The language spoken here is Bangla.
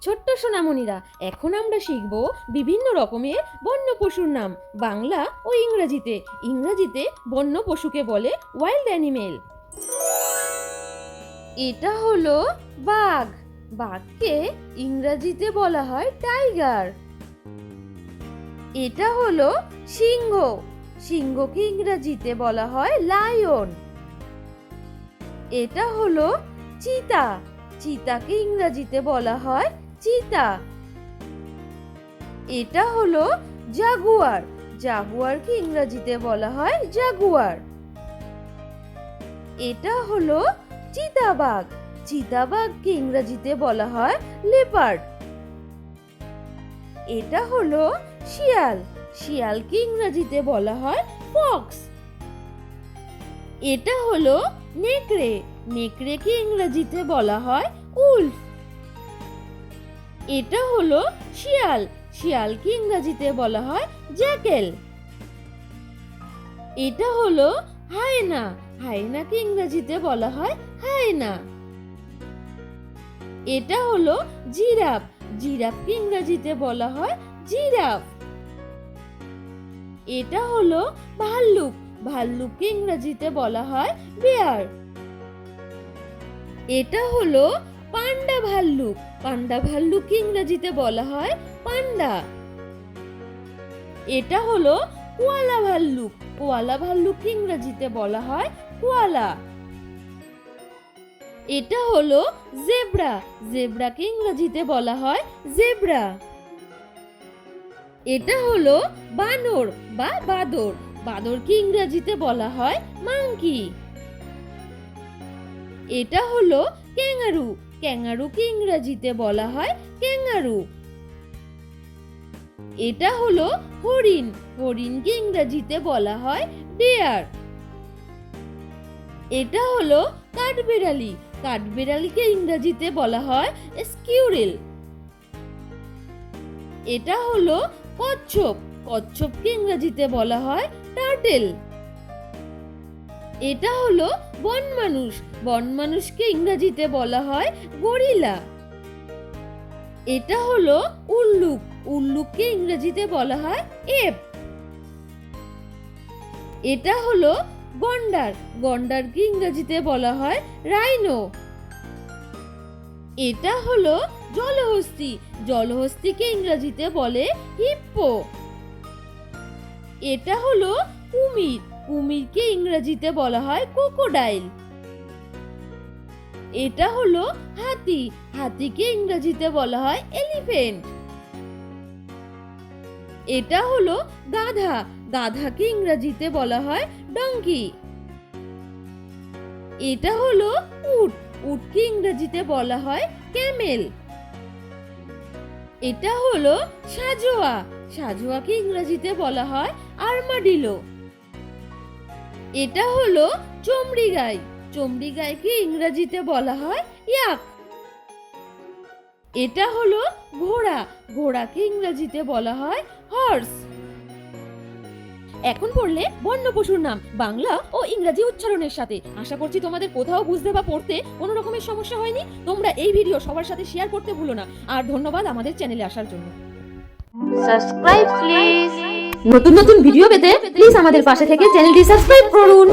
ছোট্ট সোনামণিরা। এখন আমরা শিখব বিভিন্ন রকমের বন্য পশুর নাম, বাংলা ও ইংরেজিতে। ইংরেজিতে বন্য পশুকে বলে ওয়াইল্ড অ্যানিমেল এটা হলো বাঘ। বাঘকে ইংরেজিতে বলা হয় টাইগার এটা হলো সিংহ। সিংহকে ইংরেজিতে বলা হয় লায়ন এটা হলো চিতা। চিতাকে ইংরেজিতে বলা হয় চিতা। এটা হলো জাগুয়ার। জাগুয়ারকে ইংরেজিতে বলা হয় জাগুয়ার। এটা হলো চিতাবাঘ। চিতাবাঘকে ইংরেজিতে বলা হয় লেপার্ড। এটা হলো শিয়াল। শিয়ালকে ইংরেজিতে বলা হয় ফক্স। এটা হলো নেকড়ে। নেকড়েকে ইংরেজিতে বলা হয় উল্ফ। এটা হলো শিয়াল। শিয়ালকে ইংরেজিতে বলা হয় জ্যাকেল। এটা হলো হায়না। হায়নাকে ইংরেজিতে বলা হয় হায়না। এটা হলো জিরাফ। জিরাফকে ইংরেজিতে বলা হয় জিরাফ। এটা হলো ভাল্লুক। ভাল্লুককে ইংরেজিতে বলা হয় বেয়ার। এটা হলো পান্ডা ভাল্লুক। পান্ডা ভাল্লুককে ইংরেজিতে বলা হয় পান্ডা। এটা হলো কোয়ালা ভাল্লুক। কোয়ালা ভাল্লুক ইংরেজিতে বলা হয় কোয়ালা। এটা হলো জেব্রা। জেব্রাকে ইংরেজিতে বলা হয় জেব্রা। এটা হলো বানর বা বাদর। বাদরকে ইংরেজিতে বলা হয় মাংকি। এটা হলো ক্যাঙ্গারু। ক্যাঙ্গারুকে ইংরেজিতে বলা হয় ক্যাঙ্গারু। এটা হলো হরিণ। হরিণকে ইংরেজিতে বলা হয় ডিয়ার এটা হলো কাঠবিড়ালি। কাঠবিড়ালিকে ইংরেজিতে বলা হয় স্কিউরিল। এটা হলো কচ্ছপ। কচ্ছপকে ইংরেজিতে বলা হয় টার্টেল। এটা হলো বন মানুষ। বন মানুষকে ইংরেজিতে বলা হয় গরিলা। এটা হলো উল্লুক। উল্লুককে ইংরেজিতে বলা হয় এপ। এটা হলো গন্ডার। গন্ডারকে ইংরেজিতে বলা হয় রাইনো। এটা হলো জলহস্তি। জলহস্তিকে ইংরেজিতে বলে হিপ্পো। এটা হলো কুমির। কুমিরকে ইংরেজিতে বলা হয় ক্রোকোডাইল এটা হলো হাতি। হাতিকে ইংরেজিতে বলা হয় এলিফেন্ট এটা হলো গাধা। গাধাকে ইংরেজিতে বলা হয় ডঙ্কি এটা হলো উট। উটকে ইংরেজিতে বলা হয় ক্যামেল এটা হলো সাজোয়া। সাজোয়াকে ইংরেজিতে বলা হয় আর্মাডিলো এটা হলো চমড়ি গাই চমড়ি গাইকে ইংরেজিতে বলা হয় ইয়াক। এটা হলো ঘোড়া। ঘোড়াকে ইংরেজিতে বলা হয় হর্স। এখন পড়লে বন্য পশুর নাম বাংলা ও ইংরাজি উচ্চারণের সাথে। আশা করছি তোমাদের কোথাও বুঝতে বা পড়তে কোনো রকমের সমস্যা হয়নি। তোমরা এই ভিডিও সবার সাথে শেয়ার করতে ভুলো না। আর ধন্যবাদ আমাদের চ্যানেলে আসার জন্য। সাবস্ক্রাইব প্লিজ নতুন নতুন ভিডিও পেতে প্লিজ আমাদের পাশে থেকে চ্যানেলটি সাবস্ক্রাইব করুন।